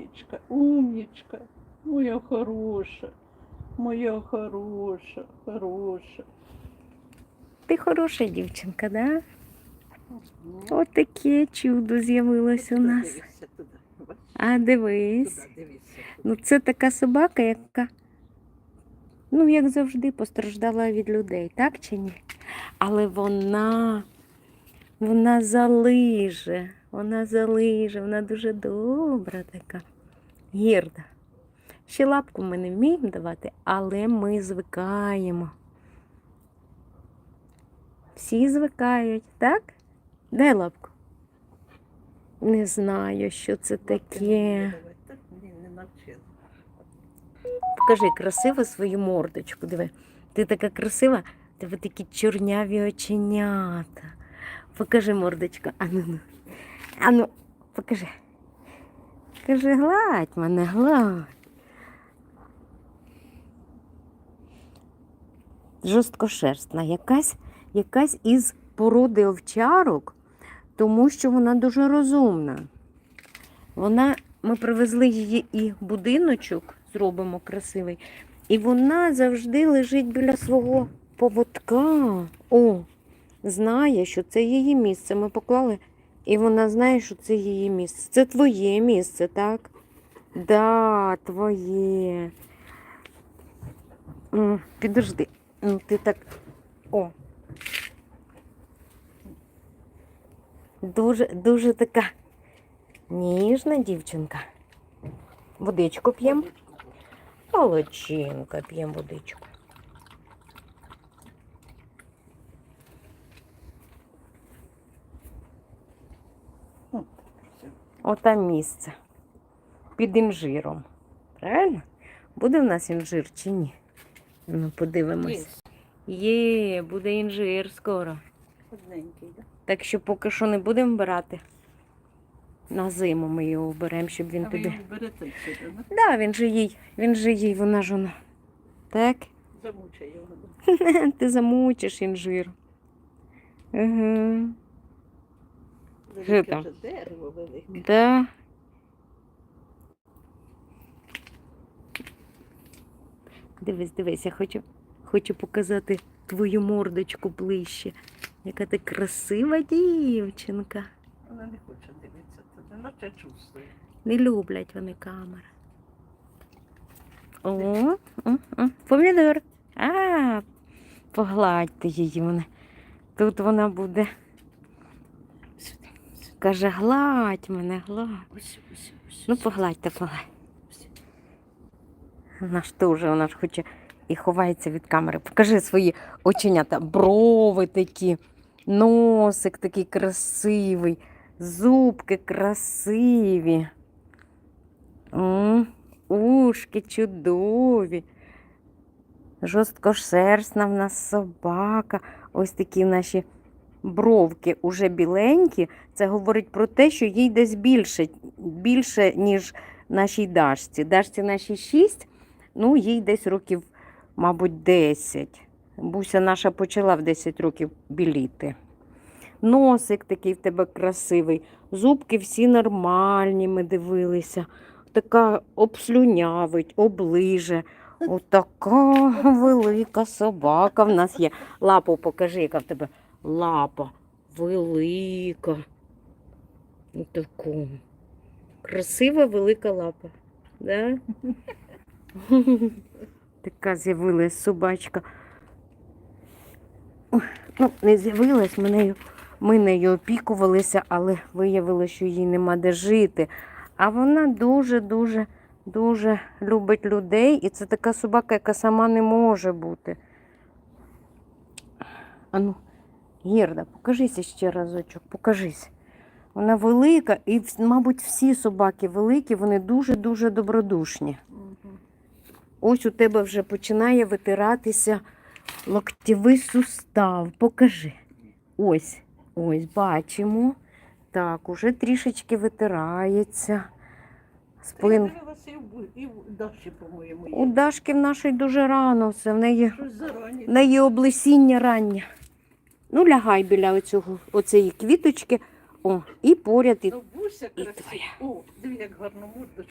Умнічка, умнічка, моя хороша, моя хороша, хороша. Ти хороша дівчинка, да? От таке чудо з'явилось у нас. А дивись. Ну, це така собака, яка, ну, як завжди, постраждала від людей, так чи ні? Але вона, вона залиже, вона залиже, вона дуже добра така. Гірда. Ще лапку ми не вміємо давати, але ми звикаємо. Всі звикають, так? Дай лапку. Не знаю, що це таке. Покажи красиво свою мордочку. Диви. Ти така красива, тебе такі чорняві оченята. Покажи мордочку. Ану, ну. Ану, покажи. Кажи, гладь мене, гладь. Жорсткошерстна, якась, якась із породи овчарок, тому що вона дуже розумна. Вона, ми привезли її і будиночок, зробимо красивий, і вона завжди лежить біля свого поводка. О, знає, що це її місце. Ми поклали, і вона знає, що це її місце. Це твоє місце, так? Да, твоє. Підожди. Ну, Ти так. О. Дуже, дуже така ніжна дівчинка. Водичку п'ємо. Молодчинка, п'ємо водичку. Отам місце. Під інжиром. Правильно? Буде в нас інжир чи ні? Ну, подивимось. Є, буде інжир скоро. одненький, да? Так що поки що не будемо брати. На зиму ми його беремо, щоб він а ви тобі. його да? Да, він же їй, він же їй, вона ж вона. Так? Замучай його. Ти замучиш інжир. Угу. Велике вже дерево велике. Да. Дивись, дивись, я хочу, хочу показати твою мордочку ближче. Яка ти красива дівчинка. Вона не хоче дивитися туди, наче чувствує. Не люблять вони камери. О, о, о, помідор. А, погладьте її вони. Тут вона буде. Каже, гладь мене, гладь. Ось, ось, ось. Ну, погладьте, погладь. Вона ж теж, вона ж хоче і ховається від камери. Покажи свої оченята, брови такі, носик такий красивий, зубки красиві. Ушки чудові. Жорсткошерстна в нас собака. Ось такі наші бровки уже біленькі. Це говорить про те, що їй десь більше, більше ніж нашій Дашці. Дашці нашій 6, ну їй десь років, мабуть, 10. Буся наша почала в 10 років біліти. Носик такий в тебе красивий, зубки всі нормальні, ми дивилися. Така обслюнявить, оближе. Отака велика собака в нас є. Лапу покажи, яка в тебе лапа велика. Отаку. Красива велика лапа. Да? така з'явилась собачка. Ну, не з'явилась, ми нею, ми нею опікувалися, але виявилося, що їй нема де жити. А вона дуже-дуже дуже любить людей, і це така собака, яка сама не може бути. Ану, Герда, покажися ще разочок, покажись. Вона велика, і, мабуть, всі собаки великі, вони дуже-дуже добродушні. Ось у тебе вже починає витиратися локтєвий сустав. Покажи. Ось, ось, бачимо. Так, уже трішечки витирається. Спин. і Даші, по-моєму. У Дашки в нашої дуже рано все. В неї, в неї облесіння раннє. Ну, лягай біля оцього, оцеї квіточки. О, і поряд і Ну, і твоя. О, диви, як гарно мордочку